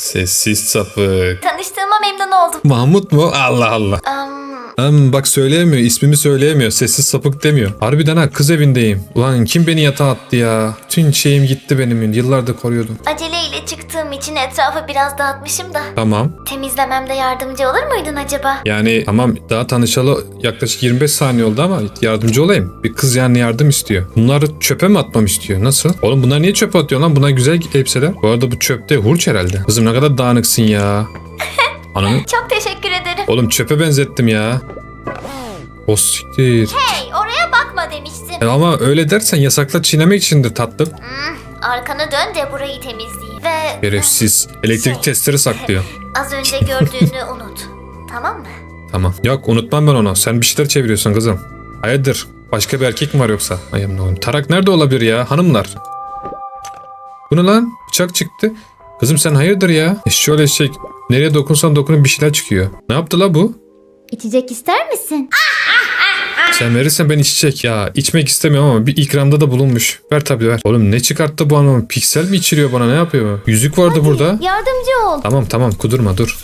Sessiz sapık. Tanıştığıma memnun oldum. Mahmut mu? Allah Allah. Am, Hem bak söyleyemiyor, ismimi söyleyemiyor. Sessiz sapık demiyor. Harbiden ha kız evindeyim. Ulan kim beni yatağa attı ya? Tüm şeyim gitti benim. Yıllardır koruyordum. aceleyle çıktığım için etrafı biraz dağıtmışım da. Tamam. Temizlememde yardımcı olur muydun acaba? Yani tamam daha tanışalı yaklaşık 25 saniye oldu ama yardımcı olayım. Bir kız yani yardım istiyor. Bunları çöpe mi atmam istiyor? Nasıl? Oğlum bunlar niye çöpe atıyor lan? Bunlar güzel elbiseler. Bu arada bu çöpte hurç herhalde. Kızım ne kadar dağınıksın ya. Ananı. Çok teşekkür ederim. Oğlum çöpe benzettim ya. O siktir. Hey oraya bakma demiştim. E ama öyle dersen yasakla çiğnemek içindir tatlım. Hmm, arkanı dön de burayı temizleyeyim. Ve Şerefsiz. Elektrik testleri saklıyor. az önce gördüğünü unut. Tamam mı? Tamam. Yok unutmam ben onu. Sen bir şeyler çeviriyorsun kızım. Hayırdır? Başka bir erkek mi var yoksa? Ay aman Allah'ım. Tarak nerede olabilir ya hanımlar? Bu ne lan? Bıçak çıktı. Kızım sen hayırdır ya? Eşşoğlu eşek. Nereye dokunsan dokunun bir şeyler çıkıyor. Ne yaptı la bu? İçecek ister misin? Sen verirsen ben içecek ya. İçmek istemiyorum ama bir ikramda da bulunmuş. Ver tabii ver. Oğlum ne çıkarttı bu hanım? Piksel mi içiriyor bana ne yapıyor? Yüzük vardı burada. Yardımcı ol. Tamam tamam kudurma dur.